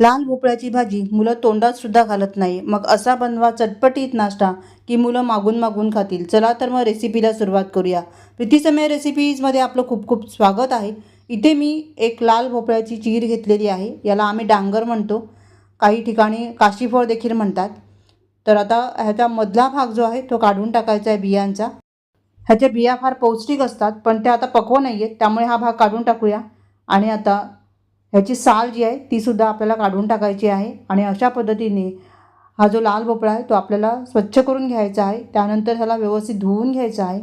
लाल भोपळ्याची भाजी मुलं तोंडात सुद्धा घालत नाही. मग असा बनवा चटपटीत नाश्ता की मुलं मागून मागून खातील. चला तर मग रेसिपीला सुरुवात करूया. प्रीतीसमय रेसिपीजमध्ये आपलं खूप खूप स्वागत आहे. इथे मी एक लाल भोपळ्याची चीर घेतलेली आहे. याला आम्ही डांगर म्हणतो. काही ठिकाणी काशीफळ देखील म्हणतात. तर आता ह्याचा मधला भाग जो आहे तो काढून टाकायचा आहे बियांचा. ह्याच्या बिया फार पौष्टिक असतात पण त्या आता पक्व नाही आहेत त्यामुळे हा भाग काढून टाकूया. आणि आता ह्याची साल जी आहे तीसुद्धा आपल्याला काढून टाकायची आहे. आणि अशा पद्धतीने हा जो लाल भोपळा आहे तो आपल्याला स्वच्छ करून घ्यायचा आहे. त्यानंतर ह्याला व्यवस्थित धुवून घ्यायचा आहे.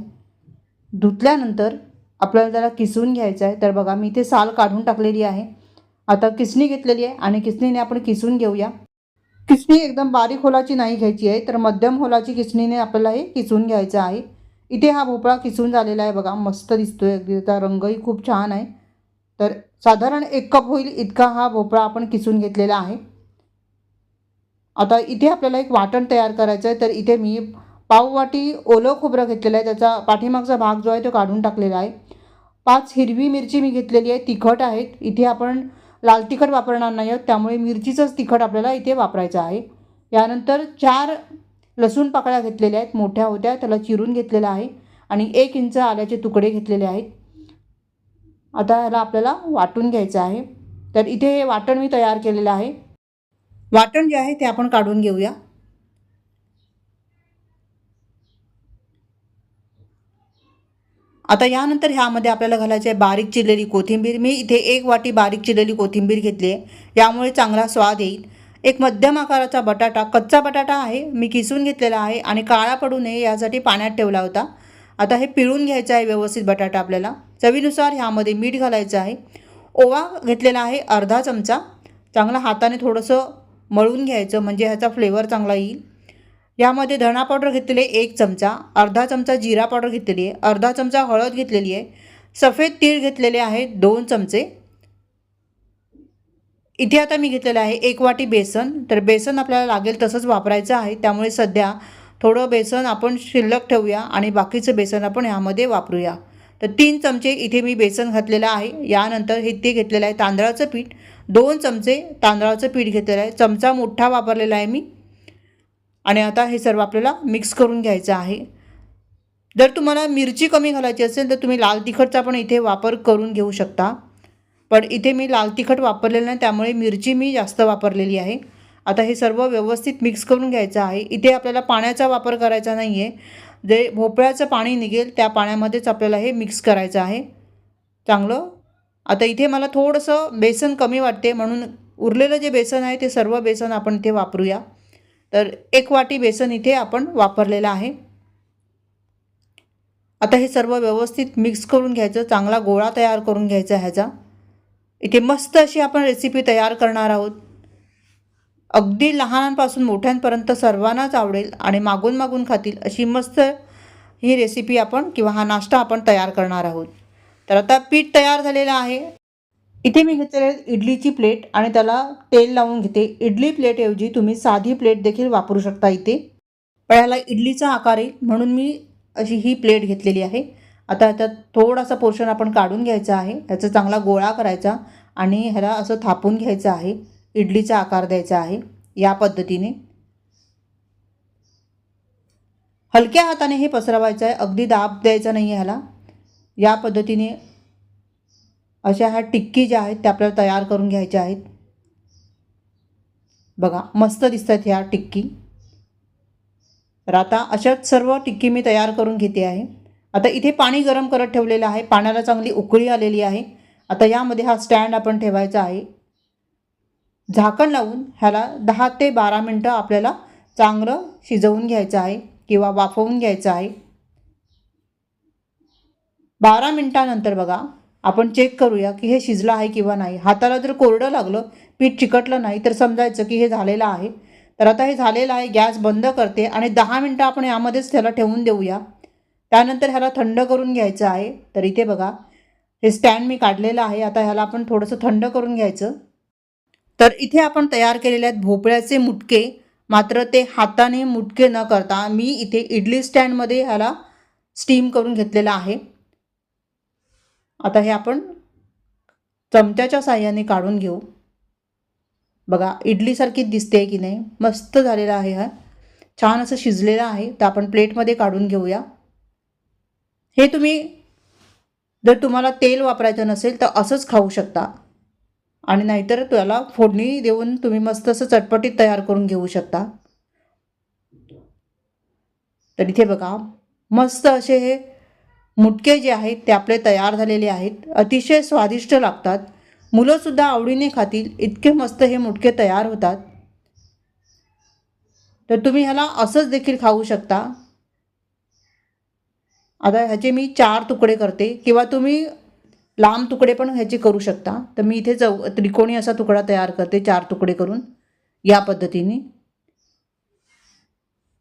धुतल्यानंतर आपल्याला त्याला किसून घ्यायचं आहे. तर बघा मी इथे साल काढून टाकलेली आहे. आता किसणी घेतलेली आहे आणि किसणीने आपण किसून घेऊया. किसणी एकदम बारीक होलाची नाही घ्यायची आहे तर मध्यम होलाची किसणीने आपल्याला हे किसून घ्यायचं आहे. इथे हा भोपळा किसून झालेला आहे बघा मस्त दिसतोय. अगदी त्याचा रंगही खूप छान आहे. तर साधारण एक कप होईल इतका हा भोपळा आपण किसून घेतलेला आहे. आता इथे आपल्याला एक वाटण तयार करायचं आहे तर इथे मी पाववाटी ओलं खोबरं घेतलेलं आहे त्याचा पाठीमागचा भाग जो आहे तो काढून टाकलेला आहे. पाच हिरवी मिरची मी घेतलेली आहे तिखट आहेत. इथे आपण लाल तिखट वापरणार नाही आहोत त्यामुळे मिरचीचंच तिखट आपल्याला इथे वापरायचं आहे. यानंतर चार लसूण पाकळ्या घेतलेल्या आहेत मोठ्या होत्या त्याला चिरून घेतलेलं आहे. आणि एक इंच आल्याचे तुकडे घेतलेले आहेत. आता ह्याला आपल्याला वाटून घ्यायचं आहे. तर इथे हे वाटण मी तयार केलेलं आहे. वाटण जे आहे ते आपण काढून घेऊया. आता यानंतर ह्यामध्ये आपल्याला घालायचे आहे बारीक चिरलेली कोथिंबीर. मी इथे एक वाटी बारीक चिरलेली कोथिंबीर घेतली आहे. यामुळे चांगला स्वाद येईल. एक मध्यम आकाराचा बटाटा कच्चा बटाटा आहे मी किसून घेतलेला आहे आणि काळा पडू नये यासाठी पाण्यात ठेवला होता. आता हे पिळून घ्यायचं आहे व्यवस्थित बटाटा आपल्याला. चवीनुसार ह्यामध्ये मीठ घालायचं आहे. ओवा घेतलेला आहे अर्धा चमचा. चांगला हाताने थोडंसं मळून घ्यायचं म्हणजे ह्याचा फ्लेवर चांगला येईल. यामध्ये धणा पावडर घेतलेली आहे एक चमचा. अर्धा चमचा जिरा पावडर घेतलेली आहे. अर्धा चमचा हळद घेतलेली आहे. सफेद तीळ घेतलेले आहेत दोन चमचे. इथे आता मी घेतलेलं आहे एक वाटी बेसन. तर बेसन आपल्याला लागेल तसंच वापरायचं आहे. त्यामुळे सध्या थोडं बेसन आपण शिल्लक ठेवूया आणि बाकीचं बेसन आपण ह्यामध्ये वापरूया. तर तीन चमचे इथे मी बेसन घातलेलं आहे. यानंतर हे ते घेतलेलं आहे तांदळाचं पीठ. दोन चमचे तांदळाचं पीठ घेतलेलं आहे. चमचा मोठा वापरलेला आहे मी. आणि आता हे सर्व आपल्याला मिक्स करून घ्यायचं आहे. जर तुम्हाला मिरची कमी घालायची असेल तर तुम्ही लाल तिखटचा पण इथे वापर करून घेऊ शकता. पण इथे मी लाल तिखट वापरलेलं नाही त्यामुळे मिरची मी जास्त वापरलेली आहे. आता हे सर्व व्यवस्थित मिक्स करून घ्यायचं आहे. इथे आपल्याला पाण्याचा वापर करायचा नाही आहे जे भोपळ्याचं पाणी निघेल त्या पाण्यामध्येच आपल्याला हे मिक्स करायचं आहे. चांगलं? आता इथे मला थोडंसं बेसन कमी वाटते. म्हणून उरलेलं जे बेसन आहे ते सर्व बेसन आपण इथे वापरूया. तर एक वाटी बेसन इथे आपण वापरलेलं आहे. आता हे सर्व व्यवस्थित मिक्स करून घ्यायचं. चांगला गोळा तयार करून घ्यायचा ह्याचा. इथे मस्त अशी आपण रेसिपी तयार करणार आहोत. अगदी लहानांपासून मोठ्यांपर्यंत सर्वांनाच आवडेल आणि मागून मागून खातील अशी मस्त ही रेसिपी आपण किंवा हा नाश्ता आपण तयार करणार आहोत. तर आता पीठ तयार झालेलं आहे. इथे मी घेतलेले इडलीची प्लेट आणि त्याला तेल लावून घेते. इडली प्लेटऐवजी तुम्ही साधी प्लेट देखील वापरू शकता इथे. पण ह्याला इडलीचा आकार येईल म्हणून मी अशी ही प्लेट घेतलेली आहे. आता ह्याच्यात थोडासा पोर्शन आपण काढून घ्यायचा आहे. ह्याचा चांगला गोळा करायचा आणि ह्याला असं थापून घ्यायचं आहे. इडलीचा आकार द्यायचा आहे. या पद्धतीने हलक्या हाताने हे पसरवायचं आहे. अगदी दाब द्यायचा नाही आहे ह्याला. या पद्धतीने अशा ह्या टिक्की ज्या आहेत त्या आपल्याला तयार करून घ्यायच्या आहेत. बघा मस्त दिसतात ह्या टिक्की. तर आता अशाच सर्व टिक्की मी तयार करून घेते आहे. आता इथे पाणी गरम करत ठेवलेलं आहे. पाण्याला चांगली उकळी आलेली आहे. आता यामध्ये हा स्टँड आपण ठेवायचा आहे. झाकण लावून ह्याला दहा ते बारा मिनटं आपल्याला चांगलं शिजवून घ्यायचं आहे किंवा वाफवून घ्यायचं आहे. बारा मिनटानंतर बघा आपण चेक करूया की हे शिजलं आहे किंवा नाही. हाताला जर कोरडं लागलं पीठ चिकटलं नाही तर समजायचं की हे झालेलं आहे. तर आता हे झालेलं आहे गॅस बंद करते आणि दहा मिनटं आपण यामध्येच त्याला ठेवून देऊया. त्यानंतर ह्याला थंड करून घ्यायचं आहे. तर इथे बघा हे स्टँड मी काढलेलं आहे. आता ह्याला आपण थोडंसं थंड करून घ्यायचं. तर इथे आपण तयार केलेले आहेत भोपळ्याचे मुटके. मात्र ते हाताने मुटके न करता मी इथे इडली स्टँडमध्ये ह्याला स्टीम करून घेतलेला आहे. आता हे आपण चमच्याच्या साह्याने काढून घेऊ. बघा इडलीसारखीच दिसते की नाही? मस्त झालेला आहे हा. छान असं शिजलेलं आहे. तर आपण प्लेटमध्ये काढून घेऊया. हे तुम्ही जर तुम्हाला तेल वापरायचं नसेल तर असंच खाऊ शकता. आणि नाहीतर त्याला फोडणी देऊन तुम्ही मस्त असं चटपटीत तयार करून घेऊ शकता. तर इथे बघा मस्त असे हे मुटके जे आहेत ते आपले तयार झालेले आहेत. अतिशय स्वादिष्ट लागतात. मुलंसुद्धा आवडीने खातील इतके मस्त हे मुटके तयार होतात. तर तुम्ही ह्याला असंच देखील खाऊ शकता. आता ह्याचे मी चार तुकडे करते. किंवा तुम्ही लांब तुकडे पण ह्याचे करू शकता. तर मी इथे चौ त्रिकोणी असा तुकडा तयार करते चार तुकडे करून या पद्धतीने.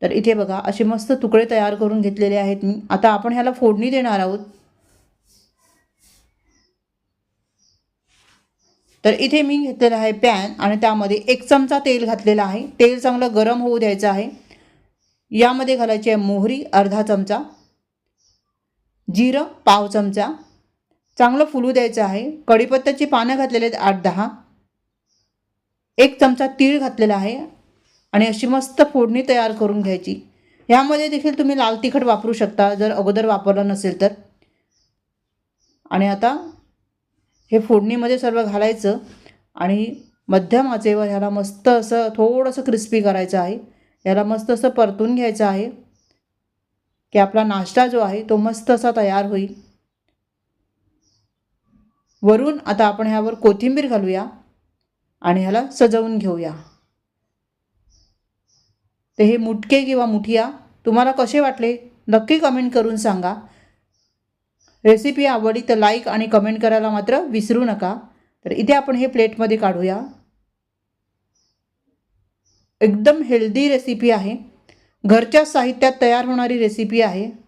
तर इथे बघा असे मस्त तुकडे तयार करून घेतलेले आहेत मी. आता आपण ह्याला फोडणी देणार आहोत. तर इथे मी घेतलेला आहे पॅन आणि त्यामध्ये एक चमचा तेल घातलेला आहे. तेल चांगलं गरम होऊ द्यायचं आहे. यामध्ये घालायची आहे मोहरी अर्धा चमचा. जिरं पाव चमचा. चांगलं फुलू द्यायचं आहे. कढीपत्त्याची पानं घातलेले आहेत आठ दहा. एक चमचा तीळ घातलेला आहे आणि अशी मस्त फोडणी तयार करून घ्यायची. ह्यामध्ये देखील तुम्ही लाल तिखट वापरू शकता जर अगोदर वापरलं नसेल तर. आणि आता हे फोडणीमध्ये सर्व घालायचं आणि मध्यम आचेवर ह्याला मस्त असं थोडंसं क्रिस्पी करायचं आहे. याला मस्त असं परतून घ्यायचं आहे. की आपला नाश्ता जो आहे तो मस्त असा तयार होईल. वरून आता आपण ह्यावर कोथिंबीर घालूया आणि ह्याला सजवून घेऊया. तर हे मुटके किंवा मुठिया तुम्हाला कसे वाटले नक्की कमेंट करून सांगा. रेसिपी आवडली तर लाईक आणि कमेंट करायला मात्र विसरू नका. तर इथे आपण हे प्लेटमध्ये काढूया. एकदम हेल्दी रेसिपी आहे. घरच्या साहित्यात तयार होणारी रेसिपी आहे.